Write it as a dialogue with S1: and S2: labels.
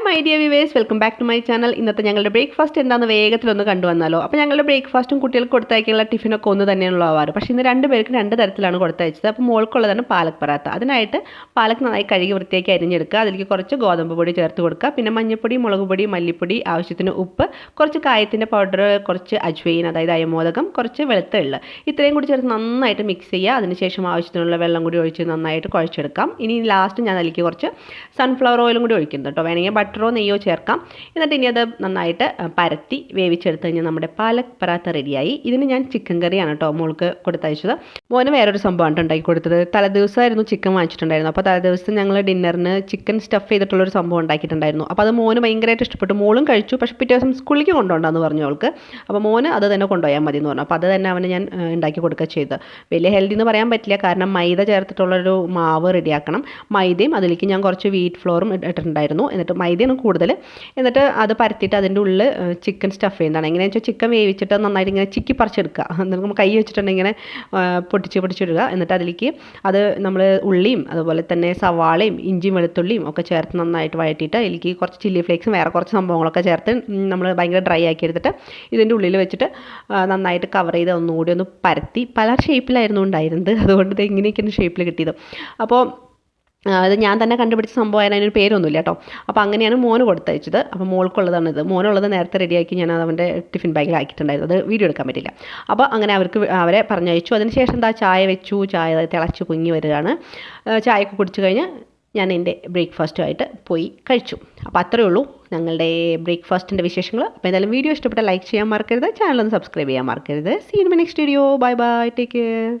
S1: Hi my dear viewers welcome back to my channel ഇന്നത്തെ ഞങ്ങളുടെ breakfast എന്താണെന്ന് വേഗത്തിലൊന്ന് കണ്ടുവന്നാലോ. അപ്പോൾ ഞങ്ങളുടെ ബ്രേക്ക്ഫാസ്റ്റും കുട്ടികൾക്ക് കൊടുത്തയക്കാനുള്ള ടിഫിനൊക്കെ ഒന്ന് തന്നെയാണല്ലോ ആവാറ്. പക്ഷേ ഇന്ന് രണ്ട് പേർക്ക് രണ്ട് തരത്തിലാണ് കൊടുത്തയച്ചത്. അപ്പോൾ മോൾക്കുള്ളതാണ് പാലക് പറാത്ത അതിനായിട്ട് പാലക് നന്നായി കഴുകി വൃത്തിയാക്കി അരിഞ്ഞെടുക്കുക. അതിലേക്ക് കുറച്ച് ഗോതമ്പ് പൊടി ചേർത്ത് കൊടുക്കുക. പിന്നെ മഞ്ഞൾപ്പൊടി മുളക് പൊടി മല്ലിപ്പൊടി ആവശ്യത്തിന് ഉപ്പ് കുറച്ച് കായത്തിന്റെ പൗഡർ കുറച്ച് അജ്വൈൻ അതായത് അയമോദകം കുറച്ച് വെളുത്ത എള്ള്. ഇത്രയും കൂടി ചേർത്ത് നന്നായിട്ട് മിക്സ് ചെയ്യുക. അതിനുശേഷം ആവശ്യത്തിനുള്ള വെള്ളം കൂടി ഒഴിച്ച് നന്നായിട്ട് കുഴച്ചെടുക്കാം. ഇനി ലാസ്റ്റ് ഞാൻ അതിലേക്ക് കുറച്ച് സൺഫ്ലവർ ഓയിലും കൂടി ഒഴിക്കുന്നുണ്ട് കേട്ടോ. വേണമെങ്കിൽ ബട്ടറോ നെയ്യോ ചേർക്കാം. എന്നിട്ട് ഇനി അത് നന്നായിട്ട് പരത്തി വേവിച്ചെടുത്ത് കഴിഞ്ഞാൽ നമ്മുടെ പാലക് പറാത്ത റെഡിയായി. ഇതിന് ഞാൻ ചിക്കൻ കറിയാണ് കേട്ടോ മോൾക്ക് കൊടുത്തയച്ചത്. മോന് വേറൊരു സംഭവമാണ് ഉണ്ടാക്കി കൊടുത്തത്. തലേദിവസമായിരുന്നു ചിക്കൻ വാങ്ങിച്ചിട്ടുണ്ടായിരുന്നു അപ്പോൾ തലേദിവസം ഞങ്ങൾ ഡിന്നറിന് ചിക്കൻ സ്റ്റഫ് ചെയ്തിട്ടുള്ളൊരു സംഭവം ഉണ്ടാക്കിയിട്ടുണ്ടായിരുന്നു. അപ്പോൾ അത് മോന് ഭയങ്കരമായിട്ട് ഇഷ്ടപ്പെട്ടു. മോളും കഴിച്ചു. പക്ഷേ പിറ്റേ ദിവസം സ്കൂളിലേക്ക് കൊണ്ടുപോകണ്ടെന്ന് പറഞ്ഞു അവൾക്ക്. അപ്പോൾ മോന് അത് തന്നെ കൊണ്ടുപോയാൽ മതി എന്ന് പറഞ്ഞു. അപ്പോൾ അത് തന്നെ അവന് ഞാൻ ഉണ്ടാക്കി കൊടുക്കുക ചെയ്ത്. വലിയ ഹെൽത്തി എന്ന് പറയാൻ പറ്റില്ല. കാരണം മൈദ ചേർത്തിട്ടുള്ളൊരു മാവ് റെഡിയാക്കണം. മൈദയും അതിലേക്ക് ഞാൻ കുറച്ച് വീറ്റ് ഫ്ലോറും ഇട്ടിട്ടുണ്ടായിരുന്നു. എന്നിട്ട് മൈദയാണ് കൂടുതൽ എന്നിട്ട് അത് പരത്തിയിട്ട് അതിന്റെ ഉള്ളിൽ ചിക്കൻ സ്റ്റഫ് ചെയ്യുന്നതാണ്. എങ്ങനെയാണെന്ന് വെച്ചാൽ ചിക്കൻ വേവിച്ചിട്ട് നന്നായിട്ട് ഇങ്ങനെ ചിക്കി പറിച്ചെടുക്കുക. എന്നിട്ട് നമ്മൾ കൈ വെച്ചിട്ടുണ്ടെങ്കിൽ ഇങ്ങനെ പൊട്ടിച്ച് പൊട്ടിച്ചിടുക എന്നിട്ട് അതിലേക്ക് അത് നമ്മൾ ഉള്ളിയും അതുപോലെ തന്നെ സവാളയും ഇഞ്ചിയും വെളുത്തുള്ളിയും ഒക്കെ ചേർത്ത് നന്നായിട്ട് വഴറ്റിയിട്ട് അതിലേക്ക് കുറച്ച് ചില്ലി ഫ്ലേക്സും വേറെ കുറച്ച് സംഭവങ്ങളൊക്കെ ചേർത്ത് നമ്മൾ ഭയങ്കര ഡ്രൈ ആക്കി എടുത്തിട്ട് ഇതിന്റെ ഉള്ളിൽ വെച്ചിട്ട് നന്നായിട്ട് കവർ ചെയ്ത് ഒന്നുകൂടി ഒന്ന് പരത്തി. പല ഷേപ്പിലായിരുന്നു ഉണ്ടായിരുന്നത്. അതുകൊണ്ട് ഇത് എങ്ങനെയൊക്കെയാണ് ഷേപ്പിൽ കിട്ടിയത്. അപ്പോൾ അത് ഞാൻ തന്നെ കണ്ടുപിടിച്ച സംഭവമായാലും അതിനൊരു പേരൊന്നുമില്ല കേട്ടോ. അപ്പോൾ അങ്ങനെയാണ് മോന് കൊടുത്തയച്ചത്. അപ്പോൾ മോൾക്കുള്ളതാണ് ഇത്. മോനുള്ളത് നേരത്തെ റെഡിയാക്കി ഞാൻ അവന്റെ ടിഫിൻ ബാഗിൽ ആക്കിയിട്ടുണ്ടായിരുന്നു അത് വീഡിയോ എടുക്കാൻ പറ്റില്ല. അപ്പോൾ അങ്ങനെ അവർക്ക് അവരെ പറഞ്ഞയച്ചു. അതിനുശേഷം എന്താ ചായ വെച്ചു. ചായ തിളച്ച് പൊങ്ങി വരികയാണ്. ചായയൊക്കെ കുടിച്ചു കഴിഞ്ഞ് ഞാൻ എന്റെ ബ്രേക്ക്ഫാസ്റ്റുമായിട്ട് പോയി കഴിച്ചു. അപ്പോൾ അത്രയേ ഉള്ളൂ ഞങ്ങളുടെ ബ്രേക്ക്ഫാസ്റ്റിന്റെ വിശേഷങ്ങൾ. അപ്പോൾ എന്തായാലും വീഡിയോ ഇഷ്ടപ്പെട്ട ലൈക്ക് ചെയ്യാൻ മറക്കരുത്. ചാനലൊന്ന് സബ്സ്ക്രൈബ് ചെയ്യാൻ മറക്കരുത്. See next video bye bye take care